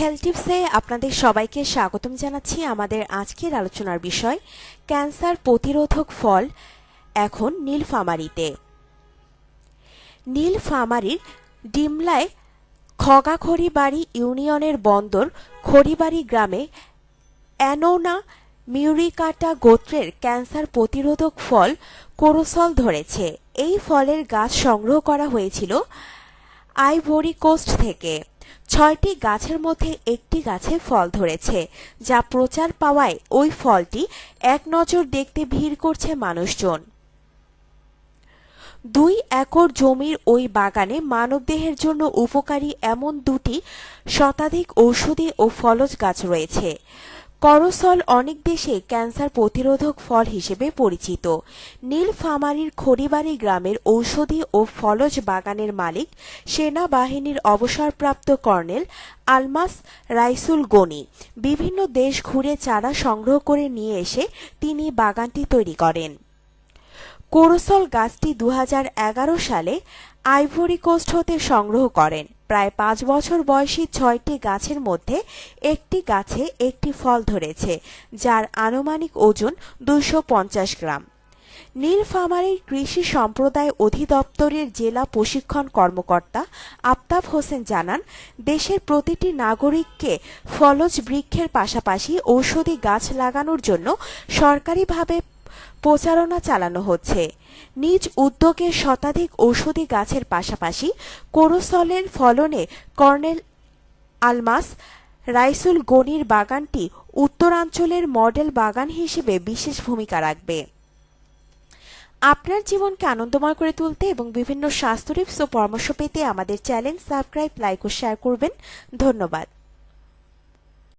Health টিপসে আপনাদের সবাইকে স্বাগতম জানাচ্ছি আমাদের আজকের আলোচনার বিষয়, ক্যান্সার প্রতিরোধক ফল এখন নীলফামারীতে। নীলফামারীর ডিমলায় খগাখড়িবাড়ি ইউনিয়নের বন্দর খড়িবাড়ি গ্রামে অ্যানোনা মিউরিকাটা গোত্রের ক্যান্সার প্রতিরোধক ফল কোরোসল ধরেছে। এই ফলের গাছ সংগ্রহ করা হয়েছিল আইভরি কোস্ট থেকে। ছয়টি গাছের মধ্যে একটি গাছে ফল ধরেছে, যা প্রচার পাওয়ায় ওই ফলটি এক নজর দেখতে ভিড় করছে মানুষজন। দুই একর জমির ওই বাগানে মানবদেহের জন্য উপকারী এমন দুটি শতাধিক ঔষধি ও ফলজ গাছ রয়েছে। করসল অনেক দেশে ক্যান্সার প্রতিরোধক ফল হিসেবে পরিচিত। নীলফামারীর খড়িবাড়ি গ্রামের ঔষধি ও ফলজ বাগানের মালিক সেনাবাহিনীর অবসরপ্রাপ্ত কর্নেল আলমাস রাইসুল গনি। বিভিন্ন দেশ ঘুরে চারা সংগ্রহ করে নিয়ে এসে তিনি বাগানটি তৈরি করেন। কোরোসল গাছটি দু হাজার এগারো সালে আইভরি কোস্ট হতে সংগ্রহ করেন। প্রায় পাঁচ বছর বয়সী ছয়টি গাছের মধ্যে একটি গাছে একটি ফল ধরেছে, যার আনুমানিক ওজন দুইশো গ্রাম। নীলফামারীর কৃষি সম্প্রদায় অধিদপ্তরের জেলা প্রশিক্ষণ কর্মকর্তা আফতাব হোসেন জানান, দেশের প্রতিটি নাগরিককে ফলজ বৃক্ষের পাশাপাশি ঔষধি গাছ লাগানোর জন্য সরকারিভাবে প্রচারণা চালানো হচ্ছে। নিজ উদ্যোগে শতাধিক ঔষধি গাছের পাশাপাশি কোরোসলের ফলনে কর্নেল আলমাস রাইসুল গনির বাগানটি উত্তরাঞ্চলের মডেল বাগান হিসেবে বিশেষ ভূমিকা রাখবে। আপনার জীবনকে আনন্দময় করে তুলতে এবং বিভিন্ন স্বাস্থ্য টিপস ও পরামর্শ পেতে আমাদের চ্যানেল সাবস্ক্রাইব, লাইক ও শেয়ার করবেন। ধন্যবাদ।